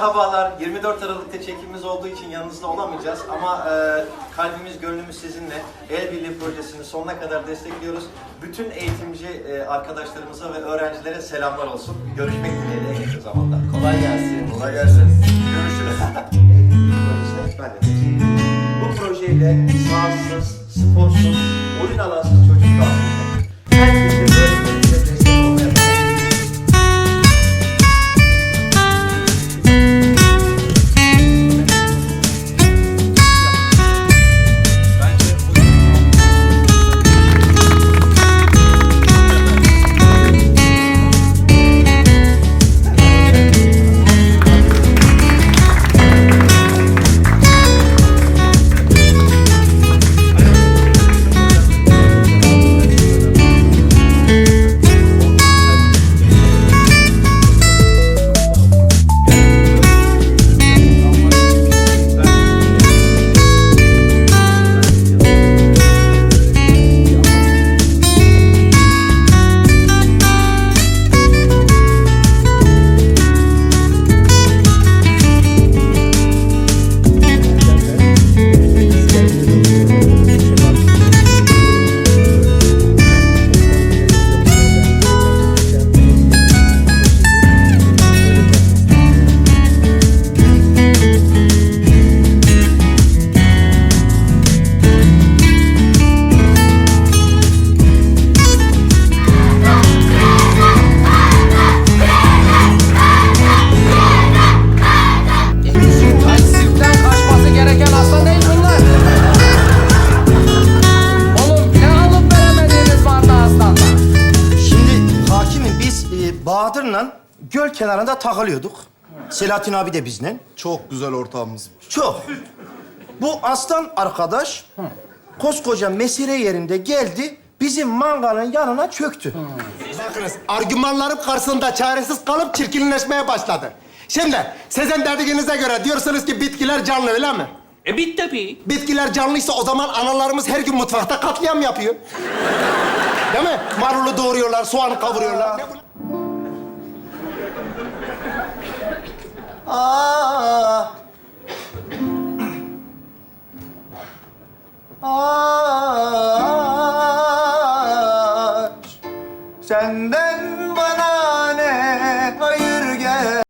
Merhabalar. 24 Aralık'ta çekimimiz olduğu için yanınızda olamayacağız ama e, kalbimiz, gönlümüz sizinle. El Birliği projesini sonuna kadar destekliyoruz. Bütün eğitimci e, arkadaşlarımıza ve öğrencilere selamlar olsun. Görüşmek dileğiyle en yakın zamanda. Kolay gelsin. Kolay gelsin. Görüşürüz. Bu projeyle sağsız, sporsuz, oyun alansız göl kenarında takılıyorduk. Selahattin abi de bizle. Çok güzel ortağımız var. Çok. Bu aslan arkadaş koskoca mesire yerinde geldi bizim mangalın yanına çöktü. Bakınız argümanlarım karşısında çaresiz kalıp çirkinleşmeye başladı. Şimdi sizin dediğinize göre diyorsunuz ki bitkiler canlı öyle mi? E bit tabii. Bitkiler canlıysa o zaman analarımız her gün mutfakta katliam yapıyor. Değil mi? Marulu doğruyorlar, soğanı kavuruyorlar. Ne bu- Ah. Ah. Aa. Ağaç Senden bana ne hayır gel